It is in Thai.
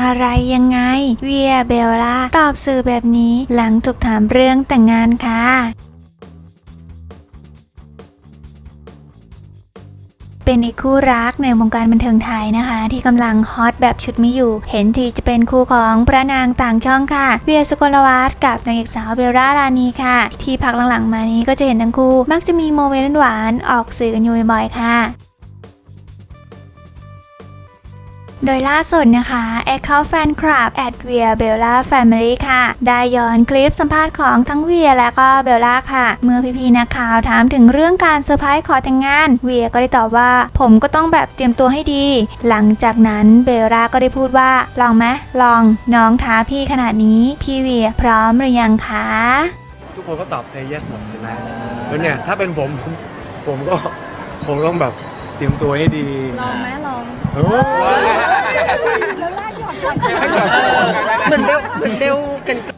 อะไรยังไง เวียเบลล่าตอบสื่อแบบนี้หลังถูกถามเรื่องแต่งงานค่ะเป็นอีกคู่รักในวงการบันเทิงไทยนะคะ ที่กำลังฮอตแบบชุดไม่อยู่ เห็นทีจะเป็นคู่ของพระนางต่างช่องค่ะ เวียสกลวัฒน์กับนางเอกสาวเบลล่ารานีค่ะ ที่พักหลังๆมานี้ก็จะเห็นทั้งคู่ มักจะมีโมเมนต์หวานออกสื่อกันอยู่บ่อยค่ะ โดยล่าสุดนะคะแอคเคาท์แฟนคลับแอดเวียเบลล่าแฟมิลี่ค่ะ ได้ย้อนคลิปสัมภาษณ์ของทั้งเวียและก็เบลล่าค่ะ เมื่อพี่ๆนักข่าวถามถึงเรื่องการเซอร์ไพรส์ขอแต่งงาน เวียก็ได้ตอบว่า ผมก็ต้องแบบเตรียมตัวให้ดี หลังจากนั้นเบลล่าก็ได้พูดว่า ลองไหมลองน้องท้าพี่ขนาดนี้ พี่เวียพร้อมหรือยังคะ ทุกคนก็ตอบ say yes หมดใช่ไหมแล้วเนี่ยถ้าเป็นผมผมผมก็คงต้องแบบเตรียมตัวให้ดีลองไหมลอง แล้วลากหยอดกันเหมือนเดวเหมือนเดวกัน